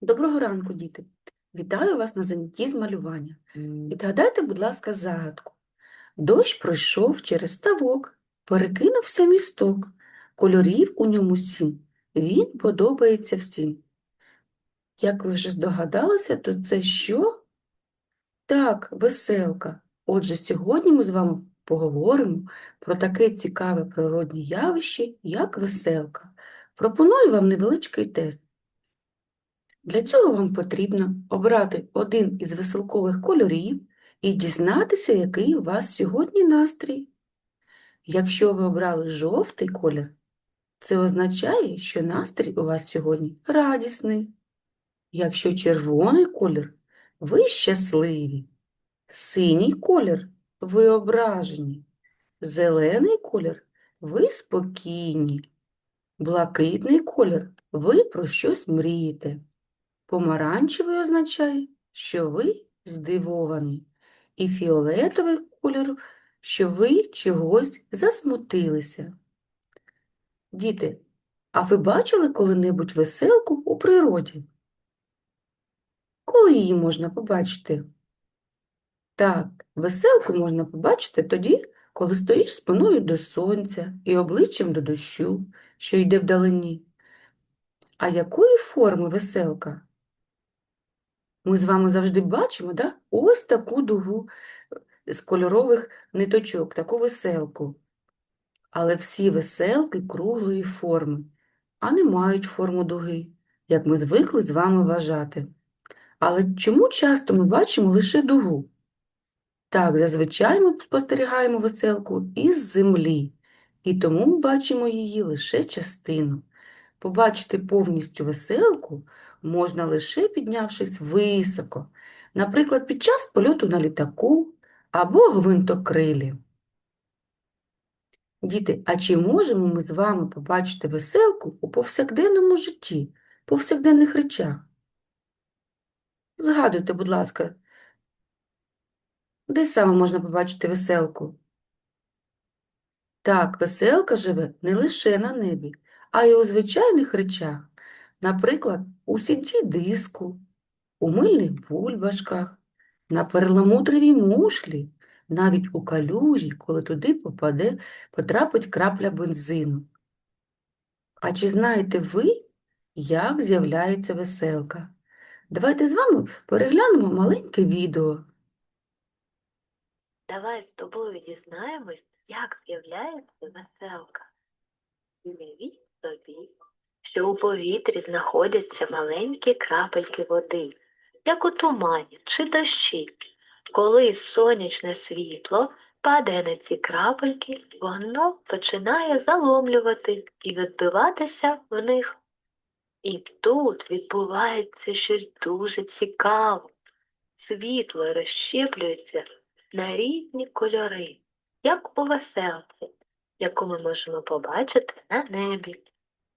Доброго ранку, діти! Вітаю вас на занятті з малювання. Відгадайте, будь ласка, загадку. Дощ пройшов через ставок, перекинувся місток, кольорів у ньому сім, він подобається всім. Як ви вже здогадалися, то це що? Так, веселка. Отже, сьогодні ми з вами поговоримо про таке цікаве природне явище, як веселка. Пропоную вам невеличкий тест. Для цього вам потрібно обрати один із веселкових кольорів і дізнатися, який у вас сьогодні настрій. Якщо ви обрали жовтий колір, це означає, що настрій у вас сьогодні радісний. Якщо червоний колір, ви щасливі. Синій колір ви ображені. Зелений колір ви спокійні. Блакитний колір ви про щось мрієте. Помаранчевий означає, що ви здивовані, і фіолетовий кольор, що ви чогось засмутилися. Діти, а ви бачили коли-небудь веселку у природі? Коли її можна побачити? Так, веселку можна побачити тоді, коли стоїш спиною до сонця і обличчям до дощу, що йде вдалині. А якої форми веселка? Ми з вами завжди бачимо, да? ось таку дугу е, з кольорових ниточок, таку веселку. Але всі веселки круглої форми, а не мають форму дуги, як ми звикли з вами вважати. Але чому часто ми бачимо лише дугу? Так, зазвичай ми спостерігаємо веселку із землі, і тому бачимо її лише частину. Побачити повністю веселку можна лише піднявшись високо, наприклад, під час польоту на літаку або гвинтокрилі. Діти, а чи можемо ми з вами побачити веселку у повсякденному житті, повсякденних речах? Згадуйте, будь ласка, де саме можна побачити веселку? Так, веселка живе не лише на небі, а й у звичайних речах, наприклад, у сіді диску, у мильних бульбашках, на перламутровій мушлі, навіть у калюжі, коли туди попаде, потрапить крапля бензину. А чи знаєте ви, як з'являється веселка? Давайте з вами переглянемо маленьке відео. Давай з тобою дізнаємось, як з'являється веселка. Уявіть собі, що у повітрі знаходяться маленькі крапельки води, як у тумані чи дощі. Коли сонячне світло падає на ці крапельки, воно починає заломлювати і відбиватися в них. І тут відбувається щось дуже цікаве. Світло розщеплюється на різні кольори, як у веселці, яку ми можемо побачити на небі.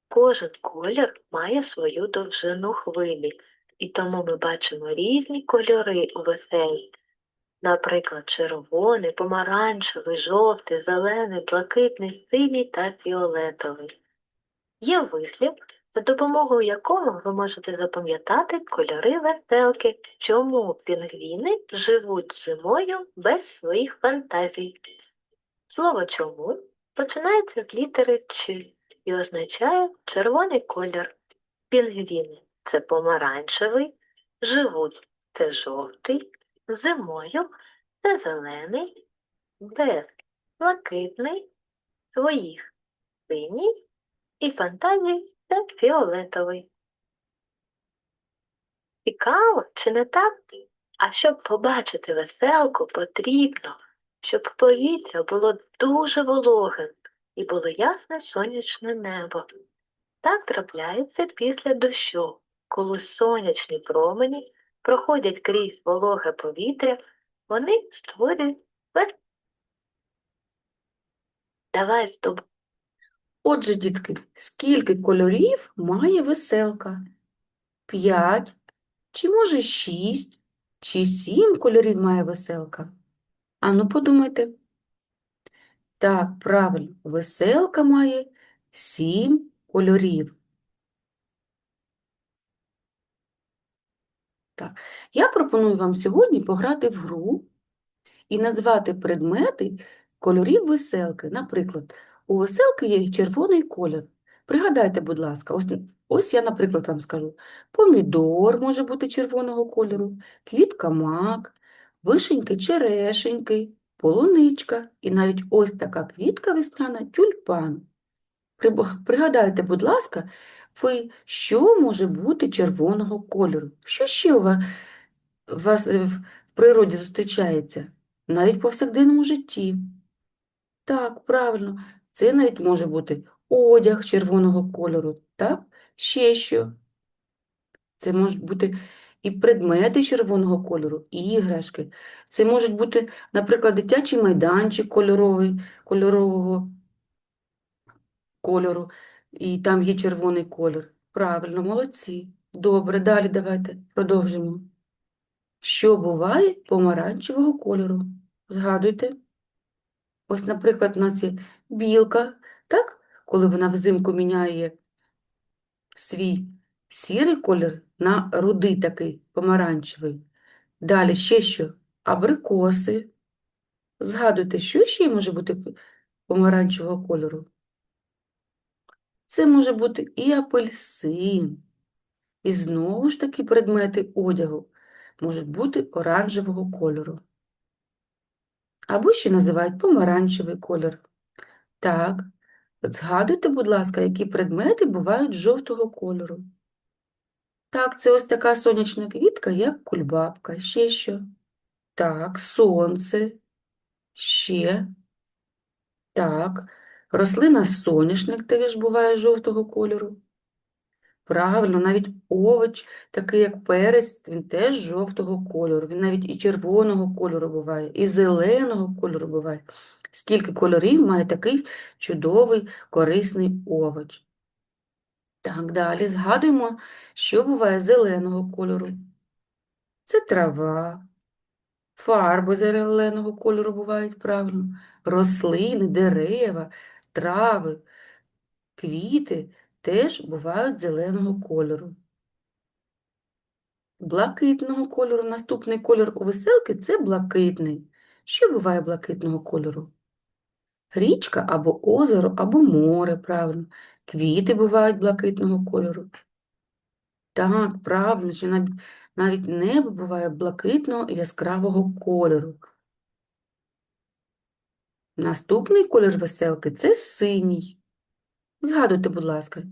Кожен колір має свою довжину хвилі, і тому ми бачимо різні кольори у веселці. Наприклад, червоний, помаранчевий, жовтий, зелений, блакитний, синій та фіолетовий. Є вислів, за допомогою якого ви можете запам'ятати кольори веселки, чому пінгвіни живуть зимою без своїх фантазій. Слово чому починається з літери Ч і означає червоний колір. Пінгвіни це помаранчевий, живуть це жовтий, зимою це зелений, без блакитний, своїх синій і фантазій це фіолетовий. Цікаво, чи не так? А щоб побачити веселку, потрібно, щоб повітря було дуже вологим і було ясне сонячне небо. Так трапляється після дощу, коли сонячні промені проходять крізь вологе повітря, вони створюють вес... Давай з тобою. Отже, дітки, скільки кольорів має веселка? П'ять, чи може шість, чи сім кольорів має веселка? Ану, подумайте. Так, правильно, веселка має сім кольорів. Так, я пропоную вам сьогодні пограти в гру і назвати предмети кольорів веселки. Наприклад, у веселки є червоний колір. Пригадайте, будь ласка, ось, ось я, наприклад, вам скажу. Помідор може бути червоного кольору, квітка мак, вишеньки черешеньки, полуничка і навіть ось така квітка весняна тюльпан. Пригадайте, будь ласка, ви, що може бути червоного кольору? Що ще у вас, е, в природі зустрічається? Навіть в повсякденному житті. Так, правильно. Це навіть може бути одяг червоного кольору, так? Ще що? Це можуть бути і предмети червоного кольору, і іграшки. Це можуть бути, наприклад, дитячий майданчик кольоровий, кольорового кольору, і там є червоний колір. Правильно, молодці. Добре, далі давайте продовжимо. Що буває помаранчевого кольору? Згадуйте. Ось, наприклад, у нас є білка, так? Коли вона взимку міняє свій сірий колір на рудий такий, помаранчевий. Далі ще що? Абрикоси. Згадуйте, що ще може бути помаранчевого кольору? Це може бути і апельсин, і знову ж таки предмети одягу можуть бути оранжевого кольору. Або ще називають помаранчевий колір. Так, згадуйте, будь ласка, які предмети бувають жовтого кольору. Так, це ось така сонячна квітка, як кульбабка. Ще що? Так, сонце. Ще. Так, рослина соняшник теж буває жовтого кольору. Правильно, навіть овоч, такий як перець, він теж жовтого кольору. Він навіть і червоного кольору буває, і зеленого кольору буває. Скільки кольорів має такий чудовий, корисний овоч. Так, далі згадуємо, що буває зеленого кольору. Це трава, фарби зеленого кольору бувають, правильно, рослини, дерева, трави, квіти теж бувають зеленого кольору. Блакитного кольору. Наступний кольор у веселки – це блакитний. Що буває блакитного кольору? Річка або озеро, або море, правильно. Квіти бувають блакитного кольору. Так, правильно, що навіть, навіть небо буває блакитного яскравого кольору. Наступний колір веселки – це синій. Згадуйте, будь ласка,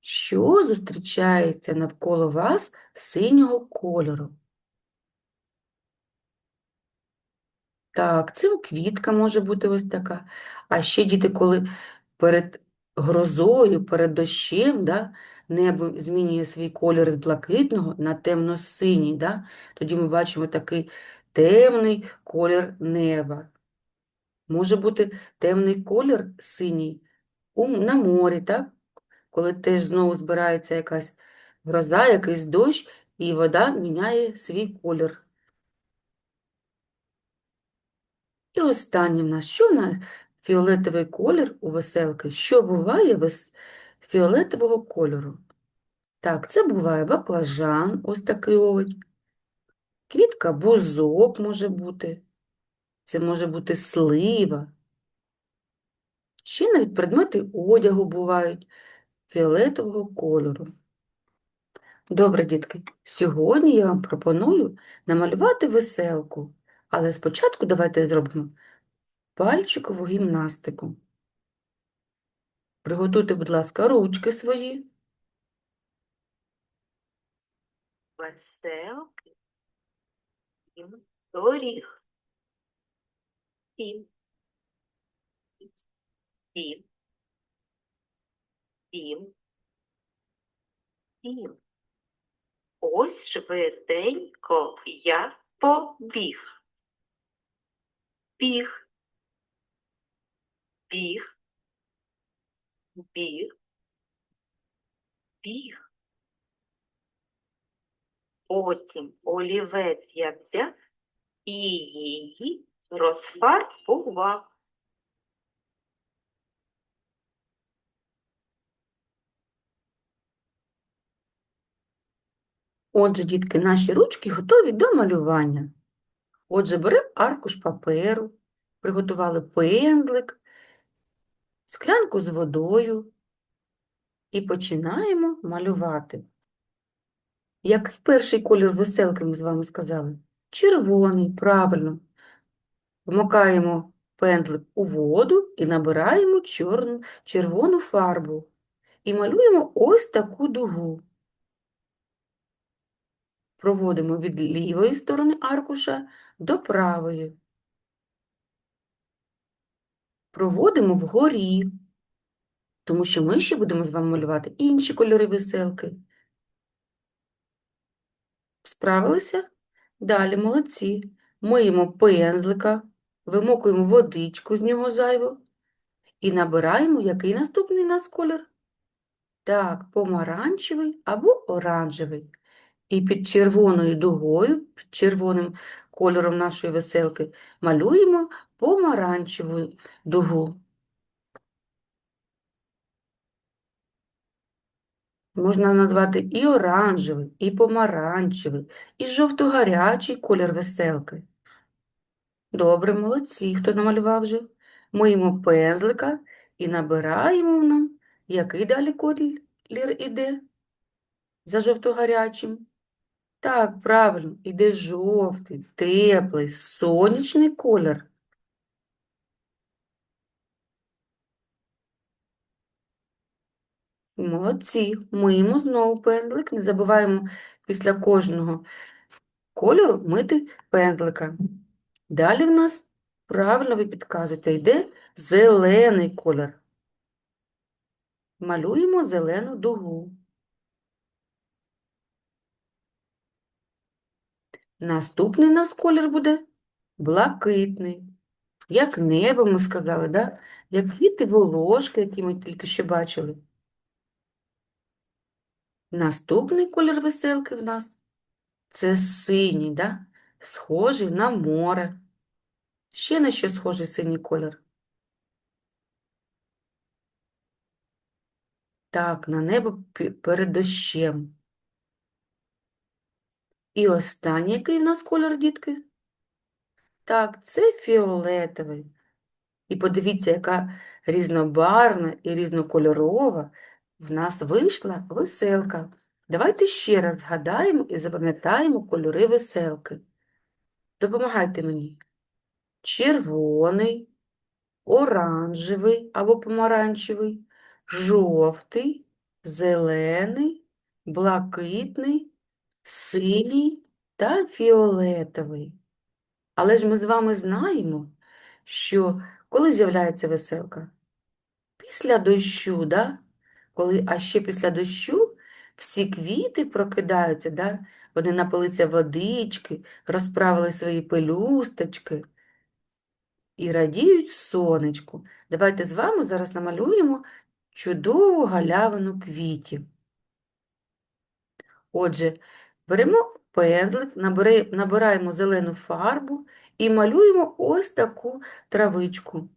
що зустрічається навколо вас синього кольору? Так, це квітка може бути ось така. А ще діти, коли перед грозою, перед дощем, да, небо змінює свій колір з блакитного на темно-синій, да, тоді ми бачимо такий темний колір неба. Може бути темний колір синій у, на морі, так? Коли теж знову збирається якась гроза, якийсь дощ, і вода міняє свій колір. І останнє в нас, що на фіолетовий колір у веселки? Що буває вес... фіолетового кольору? Так, це буває баклажан, ось такий овоч. Квітка бузок може бути. Це може бути слива. Ще навіть предмети одягу бувають фіолетового кольору. Добре, дітки, сьогодні я вам пропоную намалювати веселку, але спочатку давайте зробимо пальчикову гімнастику. Приготуйте, будь ласка, ручки свої. Веселки. Доріг. Сім. Сім. Сім. Ось швиденько я побіг. Біг. Біг. Біг. Біг. Потім олівець я взяв і її розфарбував. Отже, дітки, наші ручки готові до малювання. Отже, беремо аркуш паперу, приготували пензлик, склянку з водою і починаємо малювати. Який перший колір веселки ми з вами сказали? Червоний, правильно. Вмикаємо пензлик у воду і набираємо чорну, червону фарбу. І малюємо ось таку дугу. Проводимо від лівої сторони аркуша до правої. Проводимо вгорі, тому що ми ще будемо з вами малювати інші кольори веселки. Справилися? Далі, молодці. Миємо пензлика, вимокуємо водичку з нього зайву і набираємо, який наступний у нас колір? Так, помаранчевий або оранжевий. І під червоною дугою, під червоним кольором нашої веселки, малюємо помаранчеву дугу. Можна назвати і оранжевий, і помаранчевий, і жовто-гарячий колір веселки. Добре, молодці, хто намалював вже. Миємо пензлика і набираємо нам, який далі колір іде за жовто-гарячим. Так, правильно, іде жовтий, теплий, сонячний колір. Молодці. Миємо знову пензлик. Не забуваємо після кожного кольору мити пензлика. Далі в нас, правильно ви підказуєте, йде зелений колір. Малюємо зелену дугу. Наступний у нас колір буде блакитний. Як небо, ми сказали, да? Як квіти волошки, які ми тільки що бачили. Наступний колір веселки в нас це синій, да? Схожий на море. Ще на що схожий синій колір? Так, на небо перед дощем. І останній, який в нас колір, дітки? Так, це фіолетовий. І подивіться, яка різнобарвна і різнокольорова в нас вийшла веселка. Давайте ще раз згадаємо і запам'ятаємо кольори веселки. Допомагайте мені. Червоний, оранжевий або помаранчевий, жовтий, зелений, блакитний, синій та фіолетовий. Але ж ми з вами знаємо, що коли з'являється веселка? Після дощу, да? Коли, а ще після дощу всі квіти прокидаються, да? Вони напилися водички, розправили свої пелюсточки і радіють сонечку. Давайте з вами зараз намалюємо чудову галявину квітів. Отже, беремо пензлик, набираємо зелену фарбу і малюємо ось таку травичку.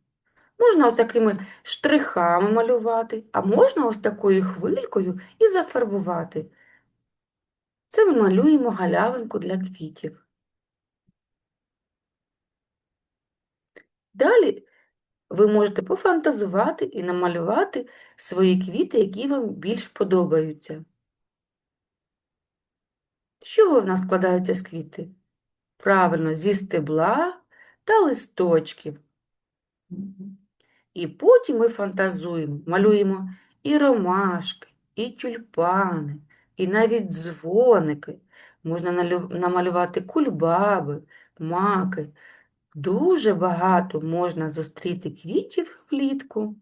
Можна ось такими штрихами малювати, а можна ось такою хвилькою і зафарбувати. Це ми малюємо галявинку для квітів. Далі ви можете пофантазувати і намалювати свої квіти, які вам більш подобаються. З чого в нас складаються з квіти? Правильно, зі стебла та листочків. І потім ми фантазуємо, малюємо і ромашки, і тюльпани, і навіть дзвоники. Можна намалювати кульбаби, маки. Дуже багато можна зустріти квітів влітку.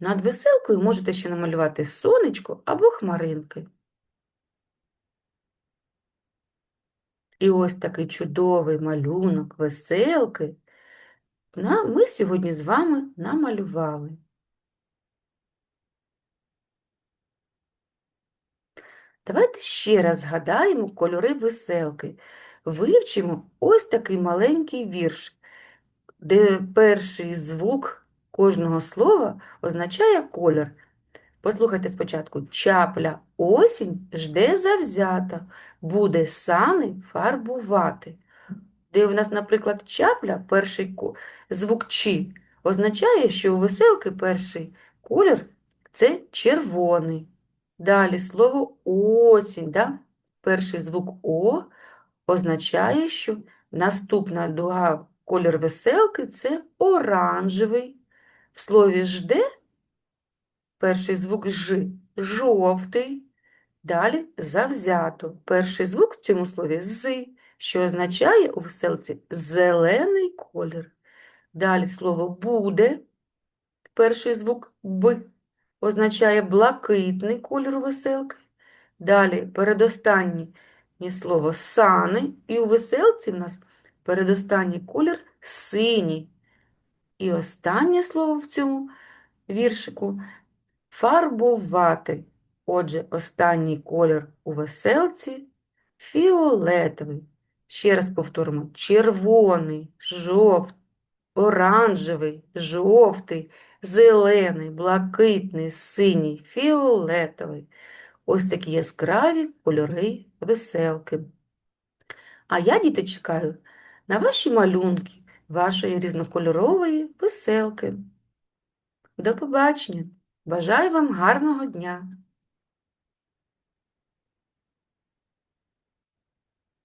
Над веселкою можете ще намалювати сонечко або хмаринки. І ось такий чудовий малюнок веселки ми сьогодні з вами намалювали. Давайте ще раз згадаємо кольори веселки. Вивчимо ось такий маленький вірш, де перший звук кожного слова означає колір. Послухайте спочатку. Чапля осінь жде завзята, буде сани фарбувати. Де у нас, наприклад, чапля, перший звук «чи», означає, що у веселки перший колір – це червоний. Далі слово осінь, да? перший звук О означає, що наступна дуга колір веселки – це оранжевий. В слові жде перший звук Ж – жовтий. Далі завзято. Перший звук в цьому слові з, що означає у веселці зелений колір. Далі слово буде. Перший звук б означає блакитний колір у веселки. Далі передостаннє слово сани, і у веселці в нас передостанній колір синій. І останнє слово в цьому віршику фарбувати. Отже, останній колір у веселці фіолетовий. Ще раз повторимо: червоний, жовтий, оранжевий, жовтий, зелений, блакитний, синій, фіолетовий. Ось такі яскраві кольори веселки. А я, діти, чекаю на ваші малюнки, вашої різнокольорової веселки. До побачення! Бажаю вам гарного дня!